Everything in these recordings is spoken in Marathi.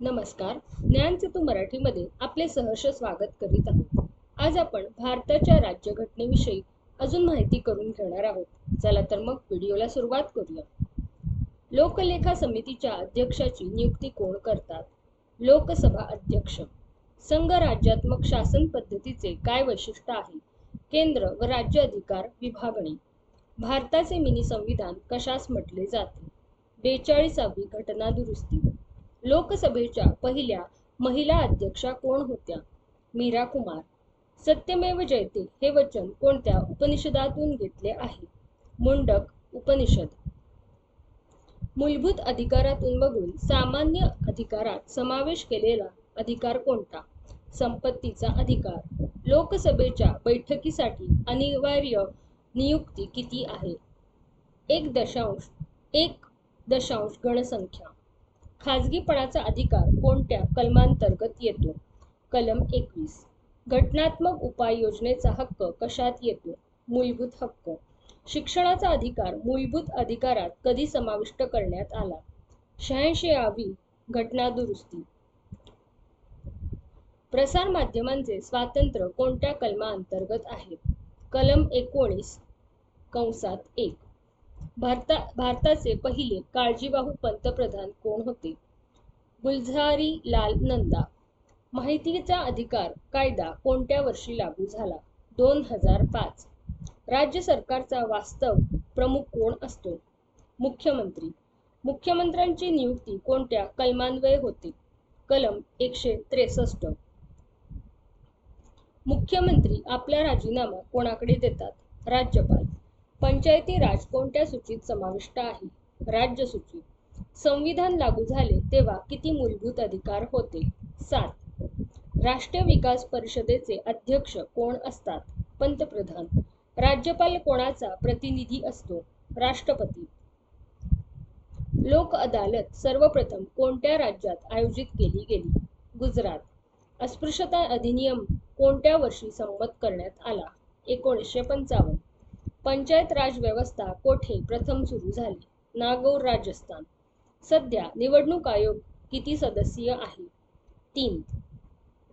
नमस्कार. ज्ञानसेतू मराठीमध्ये आपले सहर्ष स्वागत करीत आहोत. आज आपण भारताच्या राज्यघटनेविषयी अजून माहिती करून घेणार आहोत. चला तर मग व्हिडिओला सुरुवात करूया. लोकलेखा समितीच्या अध्यक्षाची नियुक्ती कोण करतात? लोकसभा अध्यक्ष. संघ राज्यात्मक शासन पद्धतीचे काय वैशिष्ट्य आहे? केंद्र व राज्य अधिकार विभागणी. भारताचे मिनी संविधान कशास म्हटले जाते? बेचाळीसावी घटना दुरुस्ती. लोकसभेच्या पहिल्या महिला अध्यक्षा कोण होत्या? मीरा कुमार. सत्यमेव जयते हे वचन कोणत्या उपनिषदातून घेतले आहे? मुंडक उपनिषद. मूलभूत अधिकारातून वगळून सामान्य अधिकारात समावेश केलेला अधिकार कोणता? संपत्तीचा अधिकार. लोकसभेच्या बैठकीसाठी अनिवार्य नियुक्ती किती आहे? एक दशांश एक दशांश गणसंख्या. खाजगीपणाचा अधिकार कोणत्या कलमांतर्गत येतो? कलम एकवीस. घटनात्मक उपाययोजनेचा हक्क कशात येतो? मूलभूत हक्क. शिक्षणाचा अधिकार मूलभूत अधिकारात कधी समाविष्ट करण्यात आला? शहाऐंशीवी घटना दुरुस्ती. प्रसार माध्यमांचे स्वातंत्र्य कोणत्या कलमाअंतर्गत आहे? कलम एकोणीस कंसात एक. भारता भारताचे पहिले काळजीवाहू पंतप्रधान कोण होते? गुलझारी लाल नंदा. माहितीचा अधिकार कायदा कोणत्या वर्षी लागू झाला? दोन हजार पाच. राज्य सरकारचा वास्तव प्रमुख कोण असतो? मुख्यमंत्री. मुख्यमंत्र्यांची नियुक्ती कोणत्या कलमान्वये होते? कलम एकशे त्रेसष्ट. मुख्यमंत्री आपला राजीनामा कोणाकडे देतात? राज्यपाल. पंचायती राज कोणत्या सूचीत समाविष्ट आहे? राज्य सूची. संविधान लागू झाले तेव्हा किती मूलभूत अधिकार होते? सात. राष्ट्रीय विकास परिषदेचे अध्यक्ष कोण असतात? पंतप्रधान. राज्यपाल कोणाचा प्रतिनिधी असतो? राष्ट्रपती. लोक अदालत सर्वप्रथम कोणत्या राज्यात आयोजित केली गेली? गुजरात. अस्पृश्यता अधिनियम कोणत्या वर्षी संमत करण्यात आला? एकोणीसशे पंचावन्न. पंचायत राज व्यवस्था कोठे प्रथम सुरू झाली? नागौर राजस्थान. सध्या निवडणूक आयोग किती सदस्यीय आहे? तीन.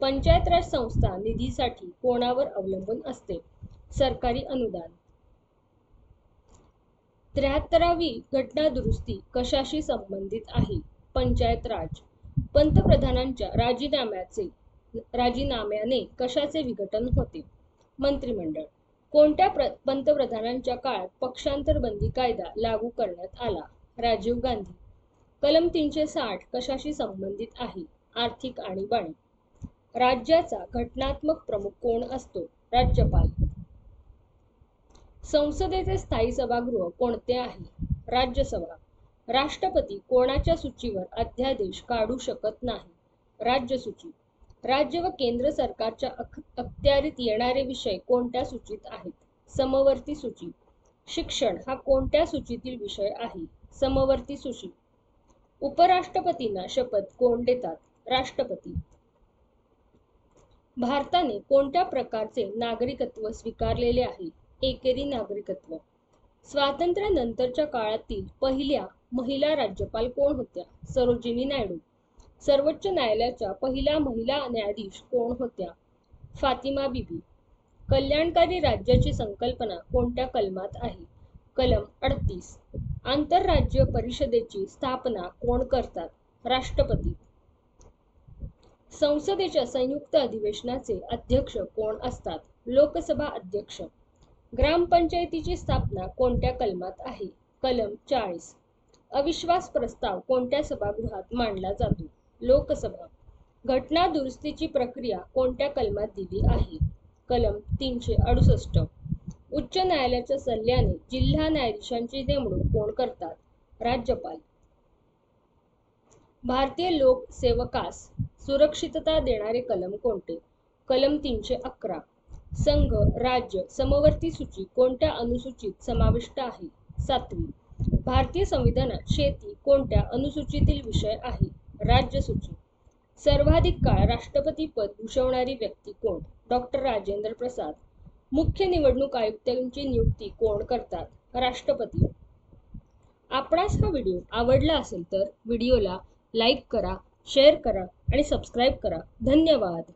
पंचायत राज संस्था निधीसाठी कोणावर अवलंबून असते? सरकारी अनुदान. त्र्याहत्तरावी घटना दुरुस्ती कशाशी संबंधित आहे? पंचायत राज. पंतप्रधानांच्या राजीनाम्याचे राजीनाम्याने कशाचे विघटन होते? मंत्रिमंडळ. कोणत्या पंतप्रधानांच्या काळात पक्षांतर बंदी कायदा लागू करण्यात आला? राजीव गांधी. कलम तीनशे साठ कशाशी संबंधित आहे? आर्थिक आणीबाणी राज्याचा घटनात्मक प्रमुख कोण असतो? राज्यपाल. संसदेचे स्थायी सभागृह कोणते आहे? राज्यसभा. राष्ट्रपती कोणाच्या सूचीवर अध्यादेश काढू शकत नाही? राज्य सूची राज्य व केंद्र सरकारच्या अखत्यारीत येणारे विषय कोणत्या सूचीत आहेत? समवर्ती सूची. शिक्षण हा कोणत्या सूचीतील विषय आहे? समवर्ती सूची. उपराष्ट्रपतींना शपथ कोण देतात? राष्ट्रपती. भारताने कोणत्या प्रकारचे नागरिकत्व स्वीकारलेले आहे? एकेरी नागरिकत्व. स्वातंत्र्यानंतरच्या काळातील पहिल्या महिला राज्यपाल कोण होत्या? सरोजिनी नायडू. सर्वोच्च न्यायालयाच्या पहिल्या महिला न्यायाधीश कोण होत्या? फातिमा बिबी. कल्याणकारी राज्याची संकल्पना कोणत्या कलमात आहे? कलम अडतीस. आंतरराज्य परिषदेची स्थापना कोण करतात? राष्ट्रपती. संसदेच्या संयुक्त अधिवेशनाचे अध्यक्ष कोण असतात? लोकसभा अध्यक्ष. ग्रामपंचायतीची स्थापना कोणत्या कलमात आहे? कलम चाळीस. अविश्वास प्रस्ताव कोणत्या सभागृहात मांडला जातो? लोकसभा. घटना दुरुस्तीची प्रक्रिया कोणत्या कलमात दिली आहे? कलम तीनशे अडुसष्ट. उच्च न्यायालयाच्या सल्ल्याने जिल्हा न्यायाधीशांची नेमणूक कोण करतात? राज्यपाल. भारतीय लोकसेवकास सुरक्षितता देणारे कलम कोणते? कलम तीनशे अकरा. संघ राज्य समवर्ती सूची कोणत्या अनुसूचित समाविष्ट आहे? सातवी. भारतीय संविधानात शेती कोणत्या अनुसूचीतील विषय आहे? राज्यसूची सर्वाधिक काळ राष्ट्रपती पद भूषवणारी व्यक्ती कोण? डॉक्टर राजेंद्र प्रसाद. मुख्य निवडणूक आयुक्तांची नियुक्ती कोण करतात? राष्ट्रपती. आपणास हा व्हिडिओ आवडला असेल तर व्हिडिओला लाईक करा शेअर करा आणि सबस्क्राईब करा. धन्यवाद.